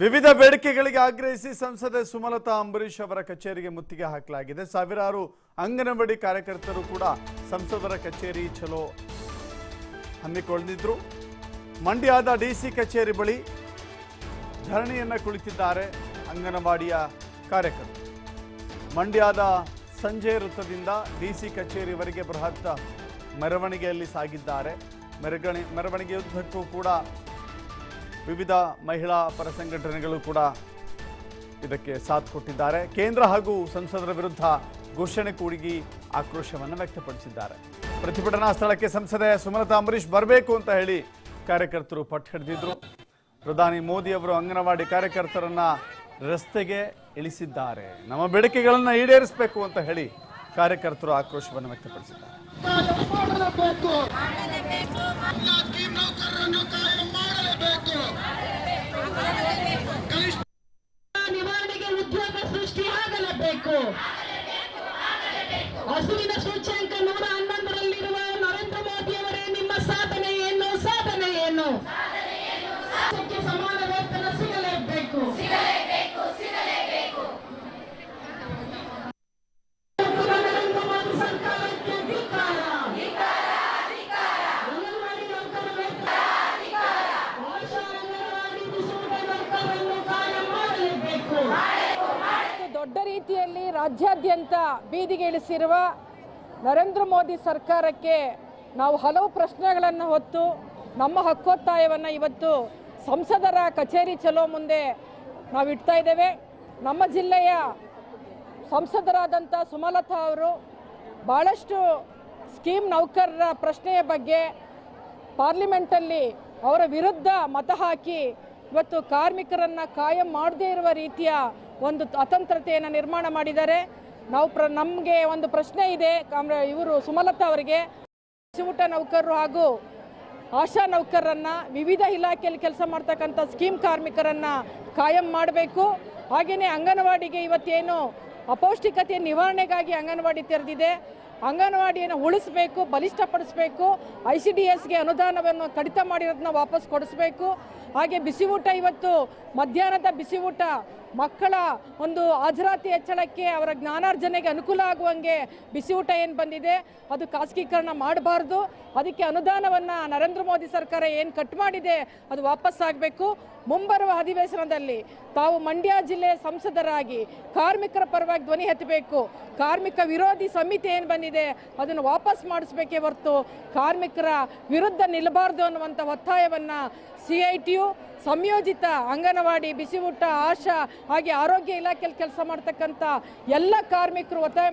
ವಿವಿಧ ಬೇಡಿಕೆಗಳಿಗೆ ಆಗ್ರಹಿಸಿ ಸಂಸದೆ ಸುಮಲತಾ ಅಂಬರೀಶ್ ಅವರ ಕಚೇರಿಗೆ ಮುತ್ತಿಗೆ ಹಾಕಲಾಗಿದೆ. ಸಾವಿರಾರು ಅಂಗನವಾಡಿ ಕಾರ್ಯಕರ್ತರು ಕೂಡ ಸಂಸದರ ಕಚೇರಿ ಚಲೋ ಹಮ್ಮಿಕೊಂಡಿದ್ರು ಮಂಡ್ಯದ ಡಿಸಿ ಕಚೇರಿ ಬಳಿ ಧರಣಿಯನ್ನ ಕುಳಿತಿದ್ದಾರೆ ಅಂಗನವಾಡಿಯ ಕಾರ್ಯಕರ್ತರು. ಮಂಡ್ಯದ ಸಂಜೆ ವೃತ್ತದಿಂದ ಡಿಸಿ ಕಚೇರಿವರೆಗೆ ಬೃಹತ್ ಮೆರವಣಿಗೆಯಲ್ಲಿ ಸಾಗಿದ್ದಾರೆ. ಮೆರವಣಿಗೆಯುದ್ದಕ್ಕೂ ಕೂಡ ವಿವಿಧ ಮಹಿಳಾ ಪರ ಸಂಘಟನೆಗಳು ಕೂಡ ಇದಕ್ಕೆ ಸಾಥ್ ಕೊಟ್ಟಿದ್ದಾರೆ. ಕೇಂದ್ರ ಹಾಗೂ ಸಂಸದರ ವಿರುದ್ಧ ಘೋಷಣೆ ಕೂಡಿಗಿ ಆಕ್ರೋಶವನ್ನು ವ್ಯಕ್ತಪಡಿಸಿದ್ದಾರೆ. ಪ್ರತಿಭಟನಾ ಸ್ಥಳಕ್ಕೆ ಸಂಸದೆ ಸುಮಲತಾ ಅಂಬರೀಶ್ ಬರಬೇಕು ಅಂತ ಹೇಳಿ ಕಾರ್ಯಕರ್ತರು ಪಟ್ಟು ಹಿಡಿದಿದ್ರು. ಪ್ರಧಾನಿ ಮೋದಿ ಅವರು ಅಂಗನವಾಡಿ ಕಾರ್ಯಕರ್ತರನ್ನ ರಸ್ತೆಗೆ ಇಳಿಸಿದ್ದಾರೆ. ನಮ್ಮ ಬೇಡಿಕೆಗಳನ್ನು ಈಡೇರಿಸಬೇಕು ಅಂತ ಹೇಳಿ ಕಾರ್ಯಕರ್ತರು ಆಕ್ರೋಶವನ್ನು ವ್ಯಕ್ತಪಡಿಸಿದ್ದಾರೆ. అసలు సూచ్యాంకం ರಾಜ್ಯಾದ್ಯಂತ ಬೀದಿಗೆ ಇಳಿಸಿರುವ ನರೇಂದ್ರ ಮೋದಿ ಸರ್ಕಾರಕ್ಕೆ ನಾವು ಹಲವು ಪ್ರಶ್ನೆಗಳನ್ನು ಹೊತ್ತು ನಮ್ಮ ಹಕ್ಕೊತ್ತಾಯವನ್ನು ಇವತ್ತು ಸಂಸದರ ಕಚೇರಿ ಚಲೋ ಮುಂದೆ ನಾವು ಇಡ್ತಾ ಇದ್ದೇವೆ. ನಮ್ಮ ಜಿಲ್ಲೆಯ ಸಂಸದರಾದಂಥ ಸುಮಲತಾ ಅವರು ಭಾಳಷ್ಟು ಸ್ಕೀಮ್ ನೌಕರರ ಪ್ರಶ್ನೆಯ ಬಗ್ಗೆ ಪಾರ್ಲಿಮೆಂಟಲ್ಲಿ ಅವರ ವಿರುದ್ಧ ಮತ ಹಾಕಿ ಇವತ್ತು ಕಾರ್ಮಿಕರನ್ನು ಕಾಯಂ ಮಾಡದೇ ಇರುವ ರೀತಿಯ ಒಂದು ಅತಂತ್ರತೆಯನ್ನು ನಿರ್ಮಾಣ ಮಾಡಿದ್ದಾರೆ. ನಾವು ಪ್ರ, ನಮಗೆ ಒಂದು ಪ್ರಶ್ನೆ ಇದೆ. ಇವರು ಸುಮಲತಾ ಅವರಿಗೆ ಊಟ ನೌಕರರು ಹಾಗೂ ಆಶಾ ನೌಕರರನ್ನು ವಿವಿಧ ಇಲಾಖೆಯಲ್ಲಿ ಕೆಲಸ ಮಾಡ್ತಕ್ಕಂಥ ಸ್ಕೀಮ್ ಕಾರ್ಮಿಕರನ್ನು ಕಾಯಂ ಮಾಡಬೇಕು. ಹಾಗೆಯೇ ಅಂಗನವಾಡಿಗೆ ಇವತ್ತೇನು ಅಪೌಷ್ಟಿಕತೆ ನಿವಾರಣೆಗಾಗಿ ಅಂಗನವಾಡಿ ತೆರೆದಿದೆ. ಅಂಗನವಾಡಿಯನ್ನು ಉಳಿಸಬೇಕು, ಬಲಿಷ್ಠಪಡಿಸಬೇಕು, ಐ ಸಿ ಡಿ ಎಸ್ಗೆ ಅನುದಾನವನ್ನು ಕಡಿತ ಮಾಡಿರೋದನ್ನ ವಾಪಸ್ ಕೊಡಿಸ್ಬೇಕು. ಹಾಗೆ ಬಿಸಿ ಊಟ ಇವತ್ತು ಮಧ್ಯಾಹ್ನದ ಬಿಸಿ ಊಟ ಮಕ್ಕಳ ಒಂದು ಹಾಜರಾತಿ ಹೆಚ್ಚಳಕ್ಕೆ ಅವರ ಜ್ಞಾನಾರ್ಜನೆಗೆ ಅನುಕೂಲ ಆಗುವಂಗೆ ಬಿಸಿ ಊಟ ಏನು ಬಂದಿದೆ, ಅದು ಖಾಸಗೀಕರಣ ಮಾಡಬಾರ್ದು. ಅದಕ್ಕೆ ಅನುದಾನವನ್ನು ನರೇಂದ್ರ ಮೋದಿ ಸರ್ಕಾರ ಏನು ಕಟ್ ಮಾಡಿದೆ, ಅದು ವಾಪಸ್ ಆಗಬೇಕು. ಮುಂಬರುವ ಅಧಿವೇಶನದಲ್ಲಿ ತಾವು ಮಂಡ್ಯ ಜಿಲ್ಲೆಯ ಸಂಸದರಾಗಿ ಕಾರ್ಮಿಕರ ಪರವಾಗಿ ಧ್ವನಿ ಎತ್ತಬೇಕು. ಕಾರ್ಮಿಕ ವಿರೋಧಿ ಸಮಿತಿ ಏನು ಬಂದಿದೆ, ಅದನ್ನು ವಾಪಸ್ ಮಾಡಿಸ್ಬೇಕೇ ಹೊರತು ಕಾರ್ಮಿಕರ ವಿರುದ್ಧ ನಿಲ್ಲಬಾರ್ದು ಅನ್ನುವಂಥ ಒತ್ತಾಯವನ್ನು ಸಿ ಐ ಟಿ ಯು ಸಂಯೋಜಿತ ಅಂಗನವಾಡಿ ಬಿಸಿ ಊಟ ಆಶಾ ಹಾಗೆ ಆರೋಗ್ಯ ಇಲಾಖೆಯಲ್ಲಿ ಕೆಲಸ ಮಾಡ್ತಕ್ಕಂಥ ಎಲ್ಲ ಕಾರ್ಮಿಕರು ಒತ್ತಾಯ